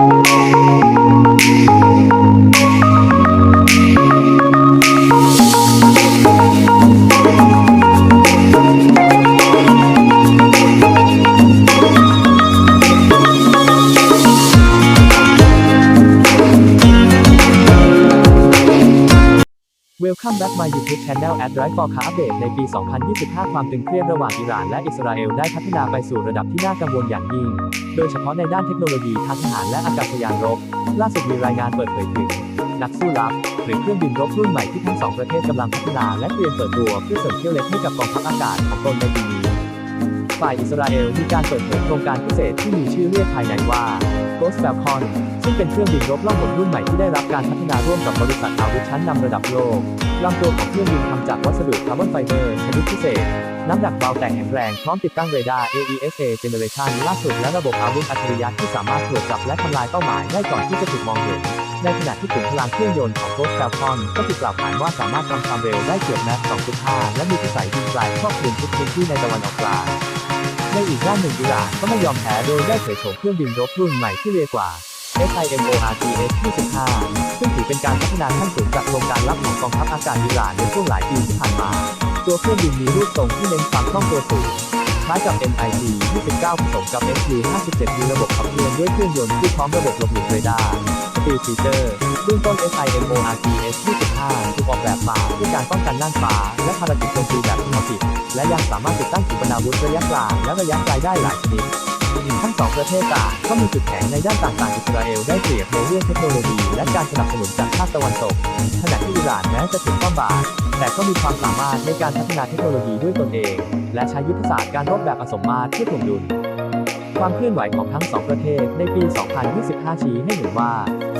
Música Welcome back my YouTube channel at Drive for Car Update ในปี 2025 ความตึงเครียดระหว่างอิหร่านและอิสราเอลได้พัฒนาไปสู่ระดับที่น่ากังวลอย่างยิ่ง โดยเฉพาะในด้านเทคโนโลยีทางทหารและอากาศยานรบ ล่าสุดมีรายงานเปิดเผยถึง นักสู้รับหรือเครื่องบินรบรุ่นใหม่ที่ทั้งสองประเทศกำลังพัฒนาและเตรียมเปิดตัวเพื่อเสริมเที่ยวเล็กให้กับกองทัพอากาศของตนในปีนี้ ฝ่ายอิสราเอลมีการเปิดเผยโครงการพิเศษที่มีชื่อเรียกภายในว่า Ghost Falcon ซึ่งเป็นเครื่องบินรบล่องหนรุ่นใหม่ที่ได้รับการพัฒนาร่วมกับบริษัทอาวุธชั้นนำระดับโลกลำตัวของเครื่องบินทำจากวัสดุคาร์บอนไฟเบอร์ชนิดพิเศษ น้ำหนักเบาแต่แข็งแรงพร้อมติดตั้งเรดาร์ AESA Generation ล่าสุดและระบบอาวุธอัจฉริยะที่สามารถตรวจจับและทำลายเป้าหมายได้ก่อนที่จะถูกมองเห็นในขณะที่ถึงพลังเครื่องยนต์ของ Ghost Falcon ก็ถูกกล่าวขานว่าสามารถทำความเร็วได้เกือบแมส2.5 และมีพิสัยยิงไกลครอบคลุมทุกพื้นที่ในตะวันออกกลาง ในอีกด้านหนึ่งอิหร่านก็ไม่ยอมแพ้โดยได้เผยโฉมเครื่องบินรบรุ่นใหม่ที่เรียกว่า SIMORTS 25ซึ่งถือเป็นการพัฒนาขั้นสูงจากโครงการลับของกองทัพอากาศอิหร่านในช่วงหลายปีที่ผ่านมา ตัวเครื่องบินมีรูปทรงที่เน้นความคล่องตัวสูงคล้ายกับ MIT 29ผสมกับ SU 57มีระบบขับเคลื่อนด้วยเครื่องยนต์ที่พร้อมระบบหลบหลีกเรดาร์ Speed Feature เบื้องต้น SIMORTS 25ถูกออกแบบมาเพื่อการป้องกันน่านฟ้า และภารกิจโจมตีแบบอิมมัลติและยังสามารถติดตั้งขีปนาวุธระยะกลางและระยะไกลได้หลายชนิดทั้งสองประเทศต่างก็มีจุดแข็งในด้านต่างๆอิสราเอลได้เปรียบในเรื่องเทคโนโลยี และการสนับสนุนจากชาติตะวันตก ขณะที่อิหร่านแม้จะถูกความบาตรแต่ก็มีความสามารถในการพัฒนาเทคโนโลยีด้วยตนเอง และใช้ยุทธศาสตร์การรบแบบผสมมาตรเพื่อถ่วงดุล ความเคลื่อนไหวของทั้งสองประเทศในปี 2025 ชี้ให้เห็นว่า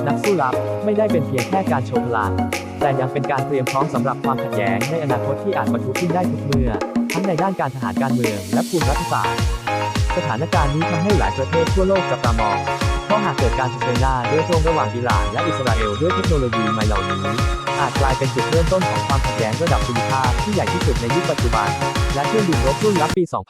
นักสู้ลับไม่ได้เป็นเพียงแค่การโชว์พลังแต่ยังเป็นการเตรียมพร้อมสำหรับความขัดแย้งในอนาคตที่อาจปะทุขึ้นได้ทุกเมื่อ ทั้งในด้านการทหารการเมืองและภูมิรัฐศาสตร์ สถานการณ์นี้ทำให้หลายประเทศทั่วโลกจับตามองเพราะหากเกิดการเผชิญหน้าโดยตรงระหว่างอิหร่านและอิสราเอลด้วยเทคโนโลยีใหม่เหล่านี้ อาจกลายเป็นจุดเริ่มต้นของความขัดแย้งระดับภูมิภาคที่ใหญ่ที่สุดในยุคปัจจุบัน และเครื่องบินรบรุ่นลับปี 2000